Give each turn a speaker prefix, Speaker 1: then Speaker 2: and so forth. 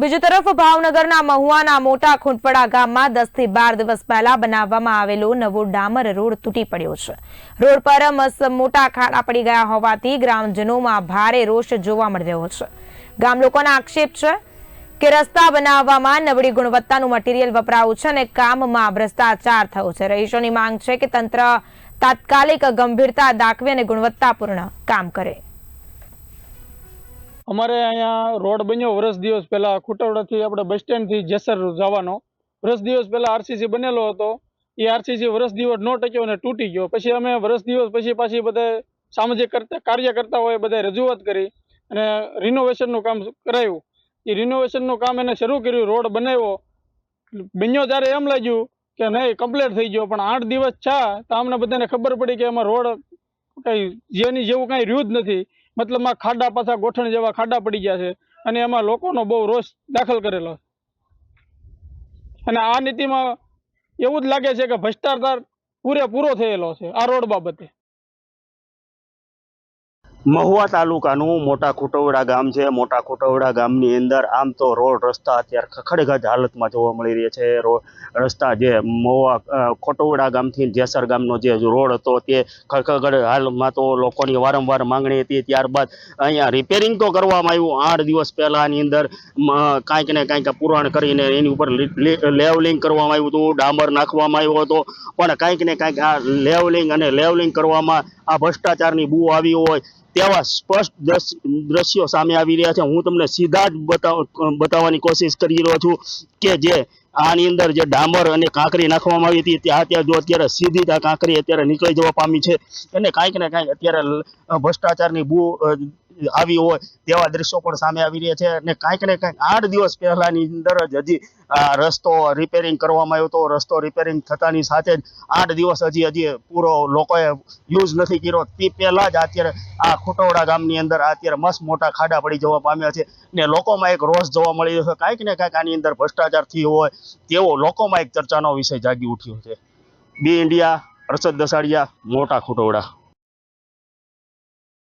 Speaker 1: બીજી તરફ ભાવનગરના મહુવાના મોટા ખૂંટપડા ગામમાં દસથી બાર દિવસ પહેલા બનાવવામાં આવેલો નવો ડામર રોડ તૂટી પડ્યો છે. રોડ પર મોટા ખાડા પડી ગયા હોવાથી ગ્રામજનોમાં ભારે રોષ જોવા મળી રહ્યો છે. ગામ લોકોના આક્ષેપ છે કે રસ્તા બનાવવામાં નબળી ગુણવત્તાનું મટીરિયલ વપરાયું છે અને કામમાં ભ્રષ્ટાચાર થયો છે. રહીશોની માંગ છે કે તંત્ર તાત્કાલિક ગંભીરતા દાખવે અને ગુણવત્તાપૂર્ણ કામ કરે.
Speaker 2: અમારે અહીંયા રોડ બન્યો વર્ષ દિવસ પહેલા ખુટવડાથી આપણે બસ સ્ટેન્ડથી જેસર જવાનો. વર્ષ દિવસ પહેલાં આરસીસી બનેલો હતો. એ આરસીસી વર્ષ દિવસ નો ટક્યો અને તૂટી ગયો. પછી અમે વર્ષ દિવસ પછી પાછી બધા સામાજિક કરતા, કાર્ય કરતા હોય બધા રજૂઆત કરી અને રિનોવેશનનું કામ કરાયું. એ રિનોવેશનનું કામ એને શરૂ કર્યું, રોડ બનાવ્યો. બન્યો ત્યારે એમ લાગ્યું કે નહીં કમ્પ્લીટ થઈ ગયો. પણ આઠ દિવસ છા તો અમને બધાને ખબર પડી કે એમાં રોડ કંઈ જેની જેવું કાંઈ રહ્યું જ નથી. મતલબમાં ખાડા પાછા ગોઠણ જેવા ખાડા પડી ગયા છે અને એમાં લોકોનો બહુ રોષ દાખલ કરેલો અને આ નીતિમાં એવું જ લાગે છે કે ભ્રષ્ટાચાર પૂરેપૂરો થયેલો છે આ રોડ બાબતે.
Speaker 3: મહુવા તાલુકાનું મોટા ખોટવડા ગામ છે. મોટા ખોટવડા ગામની અંદર આમ તો રોડ રસ્તા અત્યારે ખખડગજ હાલતમાં જોવા મળી રહ્યા છે. રોડ રસ્તા જે મહુવા ખોટવડા ગામથી જેસર ગામનો જે રોડ હતો તે ખખડગજ હાલમાં તો લોકોની વારંવાર માંગણી હતી. ત્યારબાદ અહીંયા રિપેરિંગ તો કરવામાં આવ્યું. આઠ દિવસ પહેલાંની અંદર કાંઈક ને કાંઈક પુરાણ કરીને એની ઉપર લેવલિંગ કરવામાં આવ્યું હતું. ડામર નાખવામાં આવ્યો હતો. પણ કાંઈક ને કાંઈક આ લેવલિંગ અને લેવલિંગ કરવામાં આ ભ્રષ્ટાચારની બુ આવી હોય તેવા સ્પષ્ટ દ્રશ- દ્રશ્યો સામે આવી રહ્યા છે. હું તમને સીધા જ બતાવ બતાવવાની કોશિશ કરી રહ્યો છું કે જે આની અંદર જે ડામર અને કાંકરી નાખવામાં આવી હતી ત્યાં ત્યાં જો અત્યારે સીધી આ કાંકરી અત્યારે નીકળી જવા પામી છે. અને કાંઈક ને કાંઈક અત્યારે ભ્રષ્ટાચારની બૂ અ, આવી હોય તેવા દ્રશ્યો પણ સામે આવી રહ્યા છે અને કાંઈક ને કાંઈક આઠ દિવસ પહેલાની અંદર જ હજી રસ્તો રિપેરિંગ કરવામાં આવ્યો હતો. રસ્તો રિપેરિંગ થતાની સાથે જ આઠ દિવસ હજી હજી પૂરો લોકોએ યુઝ નથી કર્યો. તે પહેલાં જ અત્યારે આ ખોટોડા ગામની અંદર અત્યારે મસ્ત મોટા ખાડા પડી જવા પામ્યા છે ને લોકોમાં એક રોષ જોવા મળી રહ્યો છે. કાંઈક ને કાંઈક આની અંદર ભ્રષ્ટાચાર થયો હોય તેવો લોકોમાં એક ચર્ચાનો વિષય જાગી ઉઠ્યો છે. બી ઇન્ડિયા હર્ષદ દસાડિયા મોટા ખોટવડા